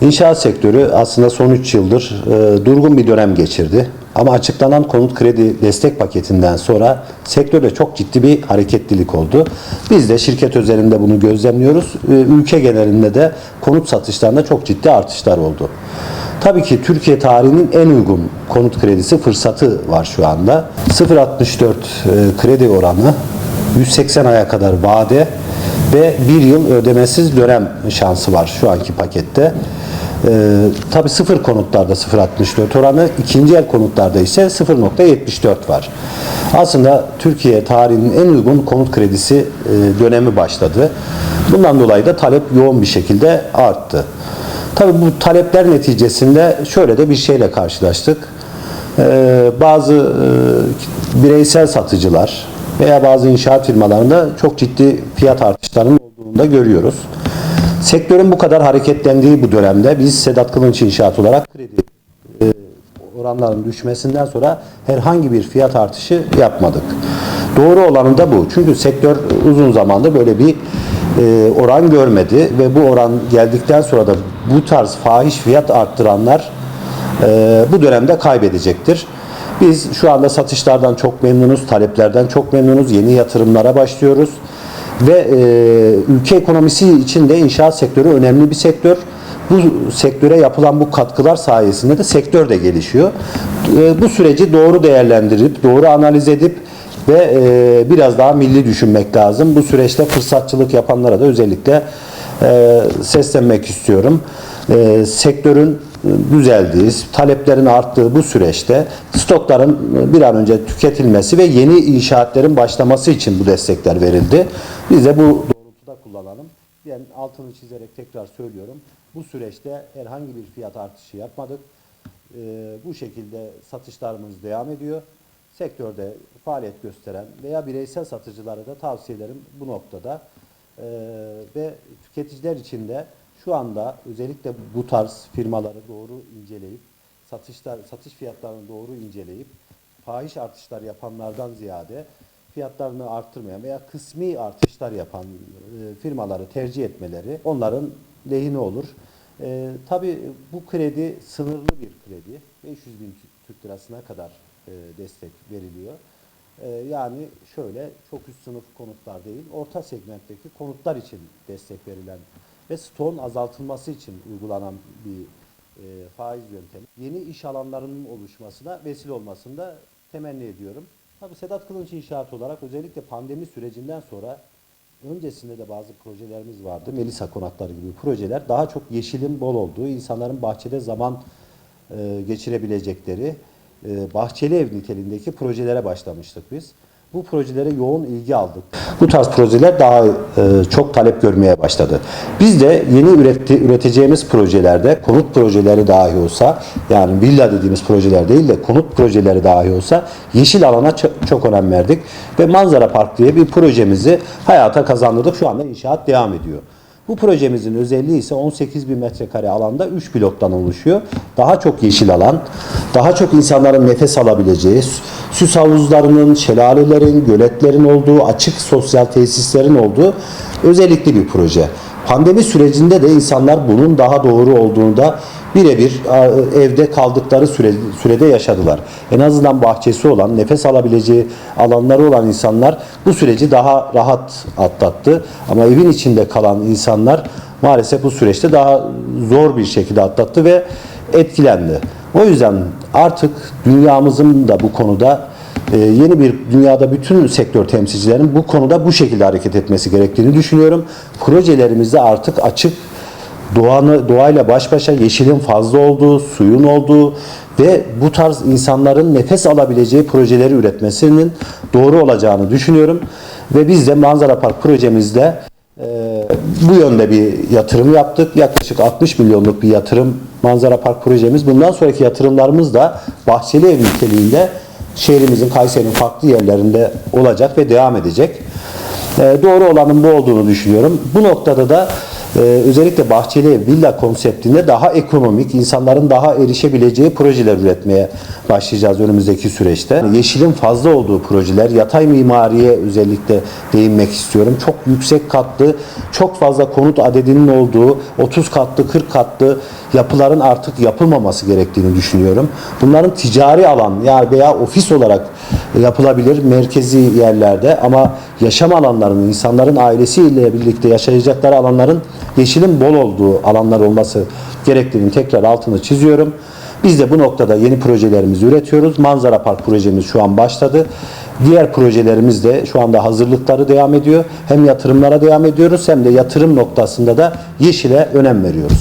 İnşaat sektörü aslında son 3 yıldır e, durgun bir dönem geçirdi. Ama açıklanan konut kredi destek paketinden sonra sektörde çok ciddi bir hareketlilik oldu. Biz de şirket özelinde bunu gözlemliyoruz. E, ülke genelinde de konut satışlarında çok ciddi artışlar oldu. Tabii ki Türkiye tarihinin en uygun konut kredisi fırsatı var şu anda. 0.64 e, kredi oranı, 180 aya kadar vade ve bir yıl ödemesiz dönem şansı var şu anki pakette. Ee, tabii sıfır konutlarda 0.64 oranı, ikinci el konutlarda ise 0.74 var. Aslında Türkiye tarihinin en uygun konut kredisi e, dönemi başladı. Bundan dolayı da talep yoğun bir şekilde arttı. Tabii bu talepler neticesinde şöyle de bir şeyle karşılaştık. Ee, bazı e, bireysel satıcılar veya bazı inşaat firmalarında çok ciddi fiyat artışlarının olduğunu da görüyoruz. Sektörün bu kadar hareketlendiği bu dönemde biz Sedat Kılınç İnşaat olarak kredi e, oranların düşmesinden sonra herhangi bir fiyat artışı yapmadık. Doğru olanı da bu. Çünkü sektör uzun zamandır böyle bir e, oran görmedi ve bu oran geldikten sonra da bu tarz fahiş fiyat arttıranlar e, bu dönemde kaybedecektir. Biz şu anda satışlardan çok memnunuz, taleplerden çok memnunuz, yeni yatırımlara başlıyoruz ve e, ülke ekonomisi için de inşaat sektörü önemli bir sektör. Bu sektöre yapılan bu katkılar sayesinde de sektör de gelişiyor. E, bu süreci doğru değerlendirip, doğru analiz edip ve e, biraz daha milli düşünmek lazım. Bu süreçte fırsatçılık yapanlara da özellikle e, seslenmek istiyorum. E, sektörün düzeldiği, taleplerin arttığı bu süreçte stokların bir an önce tüketilmesi ve yeni inşaatlerin başlaması için bu destekler verildi. Biz de bu doğrultuda kullanalım. Ben altını çizerek tekrar söylüyorum. Bu süreçte herhangi bir fiyat artışı yapmadık. Ee, bu şekilde satışlarımız devam ediyor. Sektörde faaliyet gösteren veya bireysel satıcılara da tavsiyelerim bu noktada. Ee, ve tüketiciler için de şu anda özellikle bu tarz firmaları doğru inceleyip satışlar satış fiyatlarını doğru inceleyip fahiş artışlar yapanlardan ziyade fiyatlarını arttırmayan veya kısmi artışlar yapan e, firmaları tercih etmeleri onların lehine olur. E, Tabi bu kredi sınırlı bir kredi. 500 bin Türk lirasına kadar e, destek veriliyor. E, yani şöyle çok üst sınıf konutlar değil, orta segmentteki konutlar için destek verilen ve stoğun azaltılması için uygulanan bir e, faiz yöntemi. Yeni iş alanlarının oluşmasına vesile olmasını da temenni ediyorum. Tabii Sedat Kılınç İnşaat olarak özellikle pandemi sürecinden sonra öncesinde de bazı projelerimiz vardı. Melisa Konakları gibi projeler daha çok yeşilin bol olduğu, insanların bahçede zaman e, geçirebilecekleri e, bahçeli ev niteliğindeki projelere başlamıştık biz. Bu projelere yoğun ilgi aldık. Bu tarz projeler daha e, çok talep görmeye başladı. Biz de yeni üretti, üreteceğimiz projelerde konut projeleri dahi olsa yani villa dediğimiz projeler değil de konut projeleri dahi olsa yeşil alana çok, çok önem verdik ve Manzara Park diye bir projemizi hayata kazandırdık. Şu anda inşaat devam ediyor. Bu projemizin özelliği ise 18 bin metrekare alanda 3 bloktan oluşuyor. Daha çok yeşil alan, daha çok insanların nefes alabileceği, süs havuzlarının, şelalelerin, göletlerin olduğu, açık sosyal tesislerin olduğu özellikli bir proje. Pandemi sürecinde de insanlar bunun daha doğru olduğunu da birebir evde kaldıkları süre, sürede yaşadılar. En azından bahçesi olan, nefes alabileceği alanları olan insanlar bu süreci daha rahat atlattı. Ama evin içinde kalan insanlar maalesef bu süreçte daha zor bir şekilde atlattı ve etkilendi. O yüzden artık dünyamızın da bu konuda e, yeni bir dünyada bütün sektör temsilcilerinin bu konuda bu şekilde hareket etmesi gerektiğini düşünüyorum. Projelerimizde artık açık doğanı doğayla baş başa yeşilin fazla olduğu, suyun olduğu ve bu tarz insanların nefes alabileceği projeleri üretmesinin doğru olacağını düşünüyorum. Ve biz de Manzara Park projemizde e, bu yönde bir yatırım yaptık. Yaklaşık 60 milyonluk bir yatırım Manzara Park projemiz. Bundan sonraki yatırımlarımız da bahçeli ev niteliğinde şehrimizin, Kayseri'nin farklı yerlerinde olacak ve devam edecek. E, doğru olanın bu olduğunu düşünüyorum. Bu noktada da e, özellikle bahçeli villa konseptinde daha ekonomik, insanların daha erişebileceği projeler üretmeye başlayacağız önümüzdeki süreçte. Yeşilin fazla olduğu projeler, yatay mimariye özellikle değinmek istiyorum. Çok yüksek katlı, çok fazla konut adedinin olduğu, 30 katlı, 40 katlı yapıların artık yapılmaması gerektiğini düşünüyorum. Bunların ticari alan ya veya ofis olarak yapılabilir merkezi yerlerde ama yaşam alanlarının insanların ailesiyle birlikte yaşayacakları alanların yeşilin bol olduğu alanlar olması gerektiğini tekrar altını çiziyorum. Biz de bu noktada yeni projelerimizi üretiyoruz. Manzara Park projemiz şu an başladı. Diğer projelerimiz de şu anda hazırlıkları devam ediyor. Hem yatırımlara devam ediyoruz hem de yatırım noktasında da yeşile önem veriyoruz.